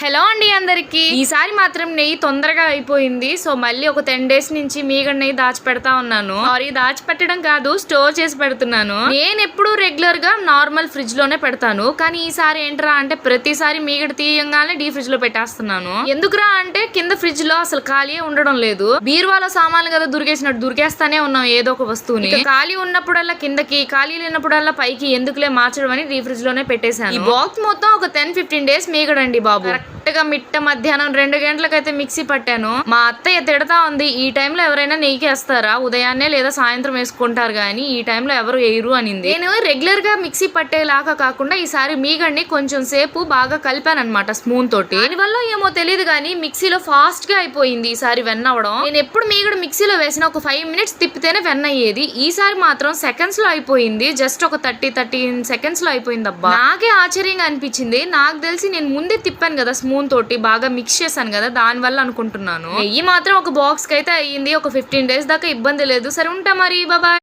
Hello అండి అందరికి. ఈసారి మాత్రం నెయ్యి తొందరగా అయిపోయింది. సో మళ్ళీ ఒక టెన్ డేస్ నుంచి మీగడ నెయ్యి దాచిపెడతా ఉన్నాను. సారీ దాచిపెట్టడం కాదు స్టోర్ చేసి పెడుతున్నాను. నేను ఎప్పుడు రెగ్యులర్గా నార్మల్ ఫ్రిడ్జ్లోనే పెడతాను. కానీ ఈసారి ఏంట్రా అంటే ప్రతిసారి మీగడ తీయంగానే డీ ఫ్రిడ్జ్లో పెట్టేస్తున్నాను. ఎందుకురా అంటే కింద ఫ్రిడ్జ్లో అసలు ఖాళీ ఉండడం లేదు. బీరువాలో సామాన్లు కదా దురికేసినట్టు దురికేస్తానే ఉన్నాం ఏదో ఒక వస్తువుని. ఖాళీ ఉన్నప్పుడల్లా కిందకి ఖాళీ లేనప్పుడల్లా పైకి ఎందుకులే మార్చడం అని డీ ఫ్రిడ్జ్లోనే పెట్టేశాను. ఈ బాక్స్ మొత్తం ఒక టెన్ ఫిఫ్టీన్ డేస్ మీగడండి బాబు. కరెక్ట్గా మిట్ట మధ్యాహ్నం రెండు గంటలకైతే మిక్సీ పట్టాను. మా అత్తయ్య తిడతా ఉంది ఈ టైంలో ఎవరైనా నెయ్యికేస్తారా ఉదయాన్నే లేదా సాయంత్రం వేసుకుంటారు కానీ ఈ టైంలో ఎవరు వేయరు అనింది. నేను రెగ్యులర్గా మిక్సీ పట్టేలాగా కాకుండా ఈసారి మీగడ్ని కొంచెం సేపు బాగా కలిపాను అనమాట స్పూన్ తోటి. దానివల్ల ఏమో తెలియదు కానీ మిక్సీలో ఫాస్ట్గా అయిపోయింది ఈసారి వెన్న అవడం నేను ఎప్పుడు మీగడ మిక్సీలో వేసిన ఒక ఫైవ్ మినిట్స్ తిప్పితేనే వెన్న అయ్యేది. ఈసారి మాత్రం సెకండ్స్లో అయిపోయింది జస్ట్ ఒక థర్టీ థర్టీన్ సెకండ్స్లో అయిపోయింది అబ్బా నాకే ఆశ్చర్యంగా అనిపించింది. నాకు తెలిసి నేను ముందే తిప్పాను కదా స్పూన్ తోటి బాగా మిక్స్ చేశాను కదా దాని వల్ల అనుకుంటున్నాను. నెయ్యి మాత్రం ఒక బాక్స్కి అయితే అయ్యింది ఒక ఫిఫ్టీన్ డేస్ దాకా ఇబ్బంది లేదు. సరే ఉంటా మరి బాబాయ్